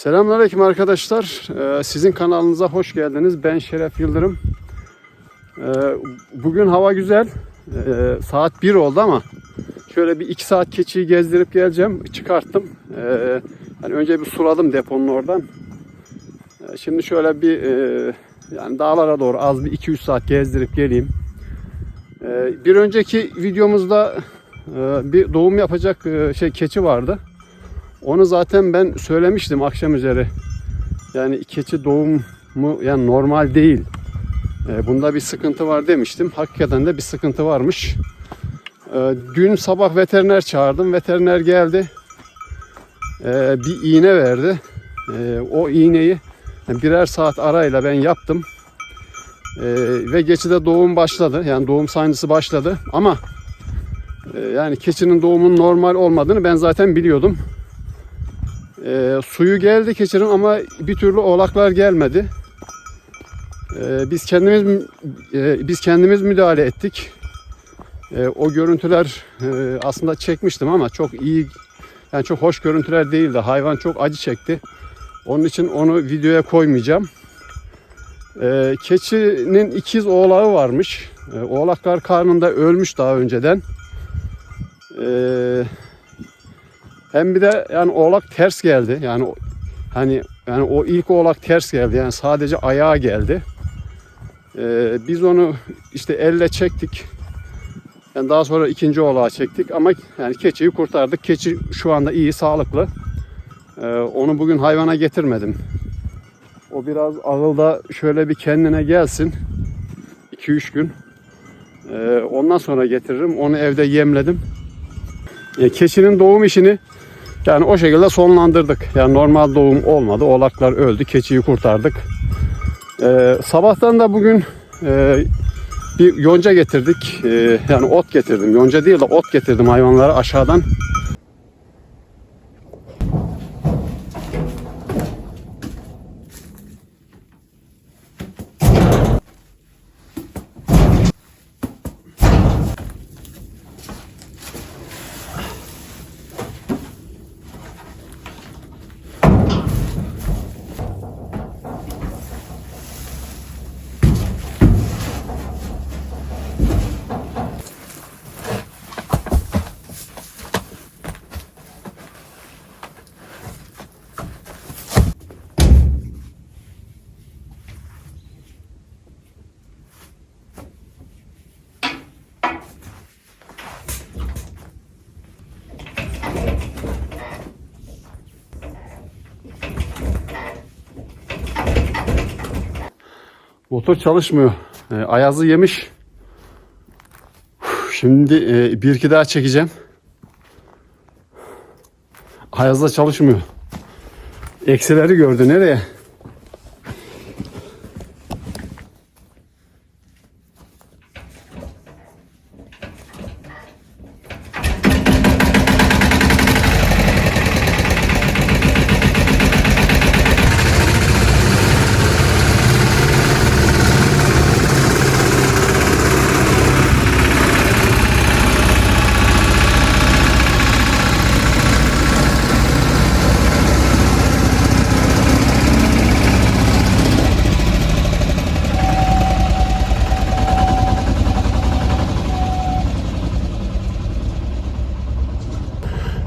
Selamünaleyküm arkadaşlar. Ee, Sizin kanalınıza hoş geldiniz. Ben Şeref Yıldırım. Ee, Bugün hava güzel. Ee, Saat 1 oldu ama şöyle bir 2 saat keçiyi gezdirip geleceğim. Çıkarttım. Ee, Yani önce bir suladım deponun oradan. Ee, Şimdi şöyle bir e, yani dağlara doğru az bir 2-3 saat gezdirip geleyim. Ee, Bir önceki videomuzda e, bir doğum yapacak e, şey keçi vardı. Onu zaten ben söylemiştim akşam üzeri. Yani keçi doğumu yani normal değil. E, bunda bir sıkıntı var demiştim. Hakikaten de bir sıkıntı varmış. E, dün sabah veteriner çağırdım. Veteriner geldi. E, bir iğne verdi. E, o iğneyi birer saat arayla ben yaptım. E, ve geçide doğum başladı. Yani doğum sancısı başladı. Ama e, yani keçinin doğumunun normal olmadığını ben zaten biliyordum. E, suyu geldi keçinin ama bir türlü oğlaklar gelmedi. E, biz kendimiz e, biz kendimiz müdahale ettik. E, o görüntüler e, aslında çekmiştim ama çok iyi yani çok hoş görüntüler değildi. Hayvan çok acı çekti. Onun için onu videoya koymayacağım. E, keçinin ikiz oğlağı varmış. E, oğlaklar karnında ölmüş daha önceden. Eee hem bir de yani oğlak ters geldi. Yani hani yani o ilk oğlak ters geldi. Yani sadece ayağa geldi. Ee, biz onu işte elle çektik. Yani daha sonra ikinci oğlağı çektik ama yani keçiyi kurtardık. Keçi şu anda iyi, sağlıklı. Ee, onu bugün hayvana getirmedim. O biraz ağılda şöyle bir kendine gelsin. 2-3 gün. Ee, ondan sonra getiririm. Onu evde yemledim. E, keçinin doğum işini yani o şekilde sonlandırdık. Yani normal doğum olmadı. Oğlaklar öldü. Keçiyi kurtardık. Ee, sabahtan da bugün e, bir yonca getirdik. Ee, yani ot getirdim. Yonca değil de ot getirdim hayvanlara aşağıdan. Motor çalışmıyor. Ee, ayazı yemiş. Şimdi e, bir iki daha çekeceğim. Ayazda çalışmıyor. Eksileri gördü. Nereye?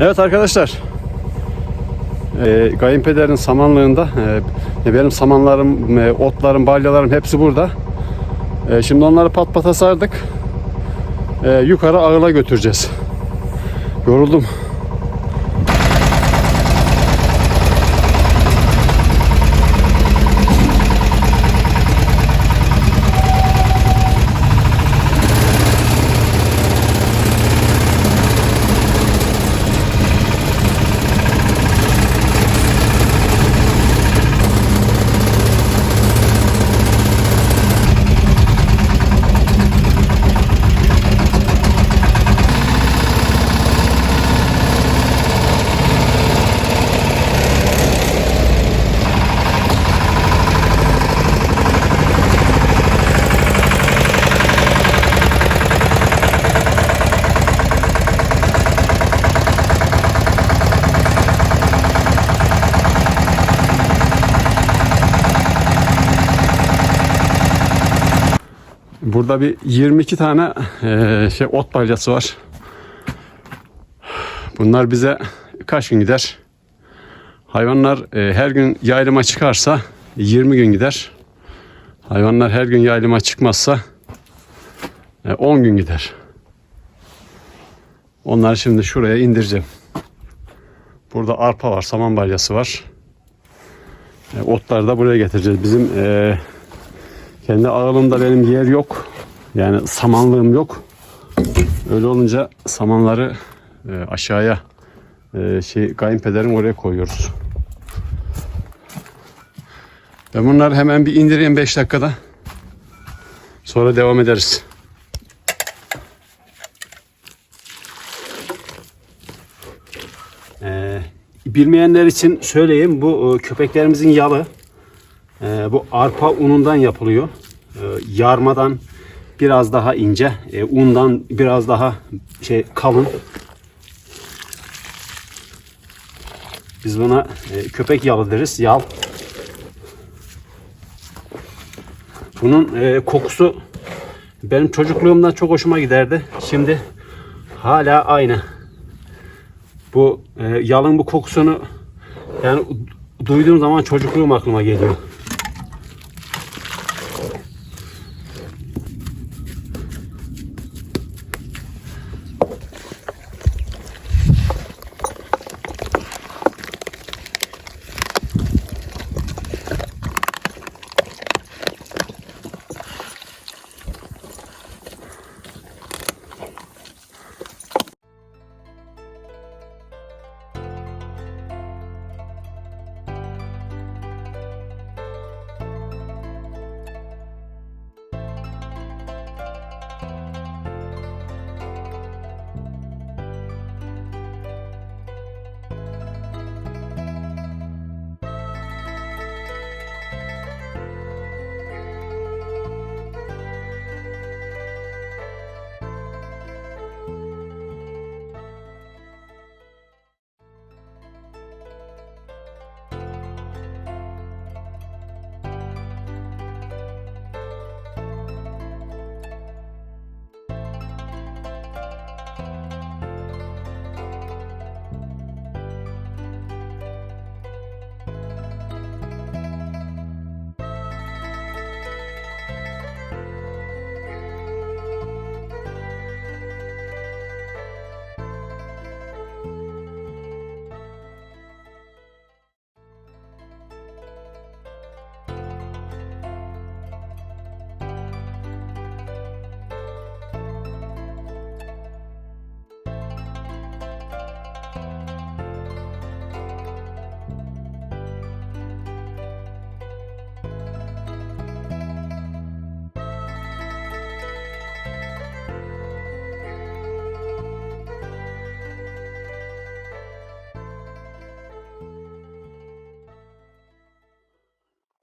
Evet arkadaşlar. E, kayınpederin samanlığında e, benim samanlarım, e, otlarım, balyalarım hepsi burada. E, şimdi onları pat pata sardık. E, yukarı ağıla götüreceğiz. Yoruldum. Burada bir 22 tane eee, şey ot balyası var. Bunlar bize kaç gün gider? Hayvanlar eee, her gün yaylıma çıkarsa 20 gün gider. Hayvanlar her gün yaylıma çıkmazsa eee, 10 gün gider. Onları şimdi şuraya indireceğim. Burada arpa var, saman balyası var. E, otları da buraya getireceğiz. Bizim e, kendi ağılımda benim yer yok. Yani samanlığım yok. Öyle olunca samanları e, aşağıya e, şey kayınpederim oraya koyuyoruz. Ben bunları hemen bir indireyim 5 dakikada. Sonra devam ederiz. Ee, bilmeyenler için söyleyeyim bu e, köpeklerimizin yalı e, bu arpa unundan yapılıyor. E, yarmadan biraz daha ince, e, undan biraz daha şey kalın. Biz buna e, köpek yalı deriz, yal. Bunun e, kokusu benim çocukluğumdan çok hoşuma giderdi. Şimdi hala aynı bu e, yalın bu kokusunu yani duyduğum zaman çocukluğum aklıma geliyor.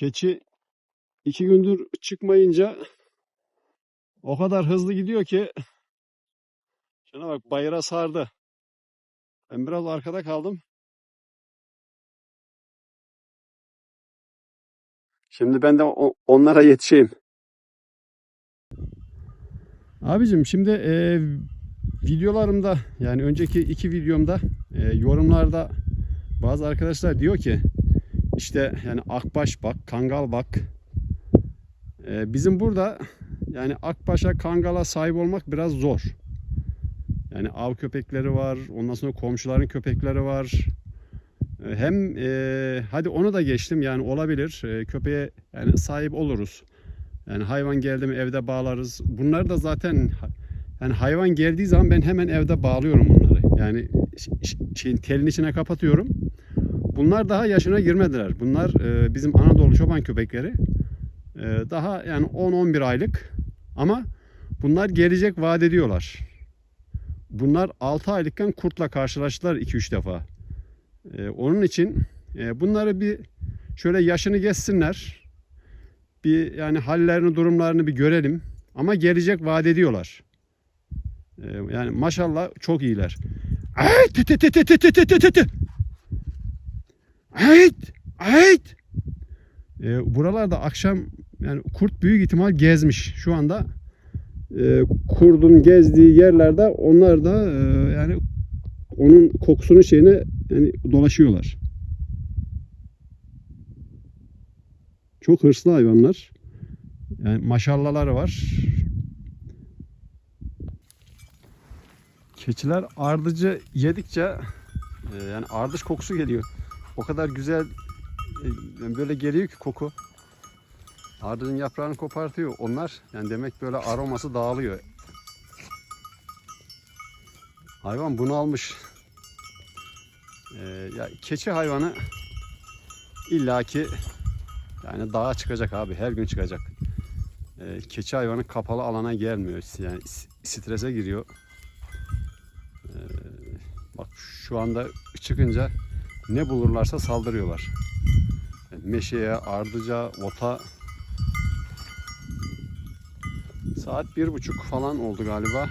Keçi iki gündür çıkmayınca o kadar hızlı gidiyor ki şuna bak bayıra sardı. Ben biraz arkada kaldım. Şimdi ben de onlara yetişeyim. Abicim şimdi e, videolarımda yani önceki iki videomda e, yorumlarda bazı arkadaşlar diyor ki işte yani akbaş bak, kangal bak. Ee, bizim burada yani akbaşa, kangala sahip olmak biraz zor. Yani av köpekleri var, ondan sonra komşuların köpekleri var. Ee, hem e, hadi onu da geçtim yani olabilir Ee, köpeğe yani sahip oluruz. Yani hayvan geldi mi evde bağlarız. Bunlar da zaten yani hayvan geldiği zaman ben hemen evde bağlıyorum onları. Yani telin içine kapatıyorum. Bunlar daha yaşına girmediler. Bunlar e, bizim Anadolu çoban köpekleri. E, daha yani 10-11 aylık. Ama bunlar gelecek vaat ediyorlar. Bunlar 6 aylıkken kurtla karşılaştılar 2-3 defa. E, onun için e, bunları bir şöyle yaşını geçsinler. Bir yani hallerini, durumlarını bir görelim. Ama gelecek vaat ediyorlar. E, yani maşallah çok iyiler. Ay, tı tı tı tı tı tı tı tı tı. Ayt! Ayt! Ee, buralarda akşam yani kurt büyük ihtimal gezmiş. Şu anda e, kurdun gezdiği yerlerde onlar da e, yani onun kokusunun şeyine yani dolaşıyorlar. Çok hırslı hayvanlar. Yani maşallaları var. Keçiler ardıcı yedikçe e, yani ardış kokusu geliyor. O kadar güzel e, böyle geliyor ki koku. Ardının yaprağını kopartıyor. Onlar yani demek böyle aroması dağılıyor. Hayvan bunu almış. Ee, ya keçi hayvanı illaki yani dağa çıkacak abi. Her gün çıkacak. Ee, keçi hayvanı kapalı alana gelmiyor. Yani strese giriyor. Ee, bak şu anda çıkınca ne bulurlarsa saldırıyorlar. Meşeye, ardıca, ota Saat bir buçuk falan oldu galiba.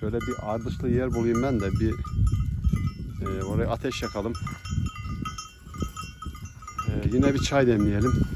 Şöyle bir ardışlı yer bulayım ben de bir e, oraya ateş yakalım. E, yine bir çay demleyelim.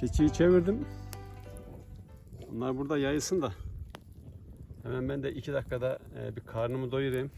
Keçiyi çevirdim. Onlar burada yayılsın da. Hemen ben de iki dakikada e, bir karnımı doyurayım.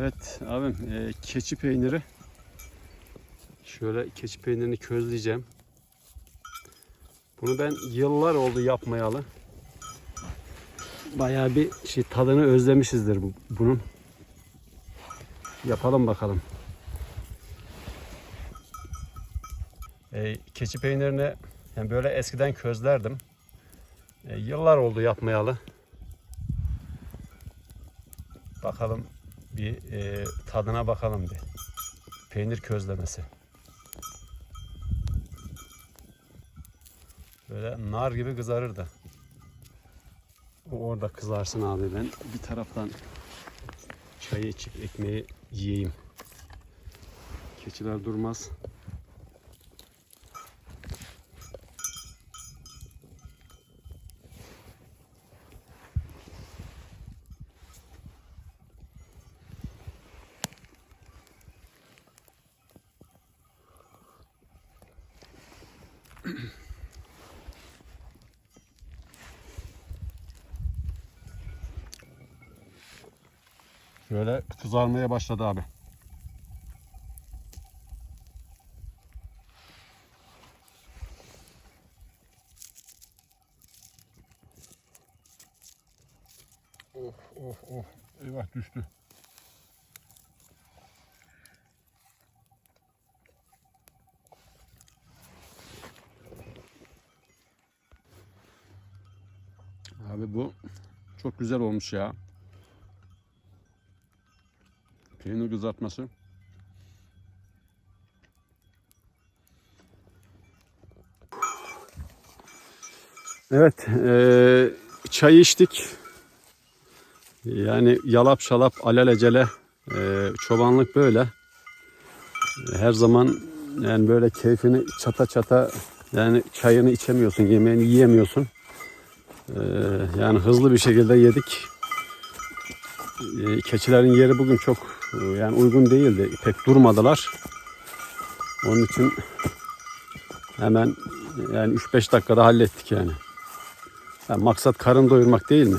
Evet abim e, keçi peyniri. Şöyle keçi peynirini közleyeceğim. Bunu ben yıllar oldu yapmayalı. Bayağı bir şey tadını özlemişizdir bu, bunun. Yapalım bakalım. E, keçi peynirini yani böyle eskiden közlerdim. E, yıllar oldu yapmayalı. Bakalım bir e, tadına bakalım bir. Peynir közlemesi. Böyle nar gibi kızarırdı. Orada kızarsın abi ben bir taraftan çayı içip ekmeği yiyeyim. Keçiler durmaz. Şöyle kızarmaya başladı abi. Abi bu çok güzel olmuş ya. Peynir kızartması. Evet, eee çay içtik. Yani yalap şalap alelacele eee çobanlık böyle. Her zaman yani böyle keyfini çata çata yani çayını içemiyorsun, yemeğini yiyemiyorsun. Eee, yani hızlı bir şekilde yedik. Eee, keçilerin yeri bugün çok e, yani uygun değildi. Pek durmadılar. Onun için hemen yani 3-5 dakikada hallettik yani. yani. Maksat karın doyurmak değil mi?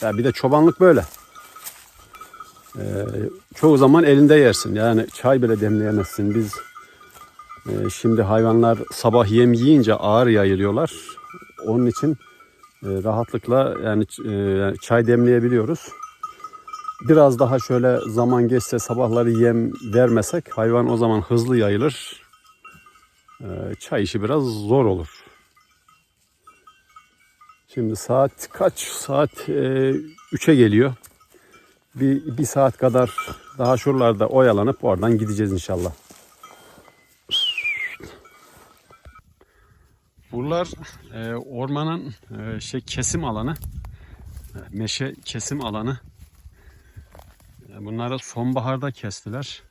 Ya bir de çobanlık böyle. Ee, çoğu zaman elinde yersin. Yani çay bile demleyemezsin. Biz e, şimdi hayvanlar sabah yem yiyince ağır yayılıyorlar. Onun için rahatlıkla yani e, çay demleyebiliyoruz. Biraz daha şöyle zaman geçse sabahları yem vermesek hayvan o zaman hızlı yayılır. Ee, çay işi biraz zor olur. Şimdi saat kaç? Saat e, 3'e geliyor. Bir, bir saat kadar daha şuralarda oyalanıp oradan gideceğiz inşallah. Buralar e, ormanın e, şey kesim alanı. E, meşe kesim alanı. E, Bunları sonbaharda kestiler.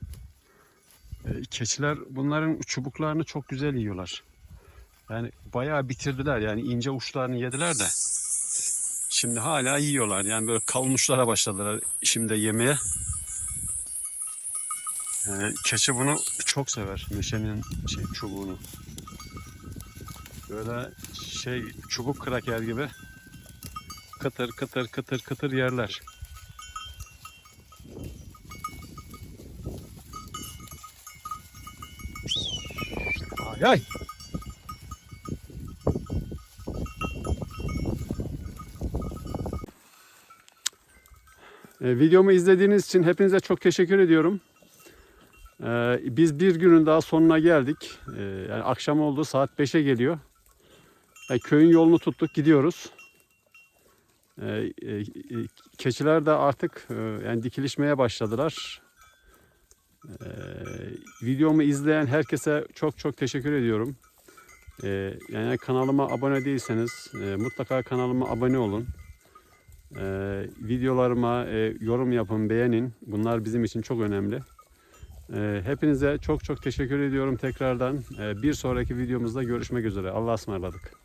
E, Keçiler bunların çubuklarını çok güzel yiyorlar. Yani bayağı bitirdiler. Yani ince uçlarını yediler de. Şimdi hala yiyorlar. Yani böyle kalın uçlara başladılar şimdi yemeye. Yani keçi bunu çok sever. Meşenin şey, çubuğunu. Böyle şey çubuk kraker gibi kıtır kıtır kıtır kıtır yerler. Ay ay. E, videomu izlediğiniz için hepinize çok teşekkür ediyorum. E, biz bir günün daha sonuna geldik. E, yani akşam oldu saat 5'e geliyor. E, köyün yolunu tuttuk gidiyoruz. E, e, e, keçiler de artık e, yani dikilişmeye başladılar. E, videomu izleyen herkese çok çok teşekkür ediyorum. E, yani kanalıma abone değilseniz e, mutlaka kanalıma abone olun. E, videolarıma e, yorum yapın, beğenin. Bunlar bizim için çok önemli. E, hepinize çok çok teşekkür ediyorum tekrardan. E, bir sonraki videomuzda görüşmek üzere. Allah'a ısmarladık.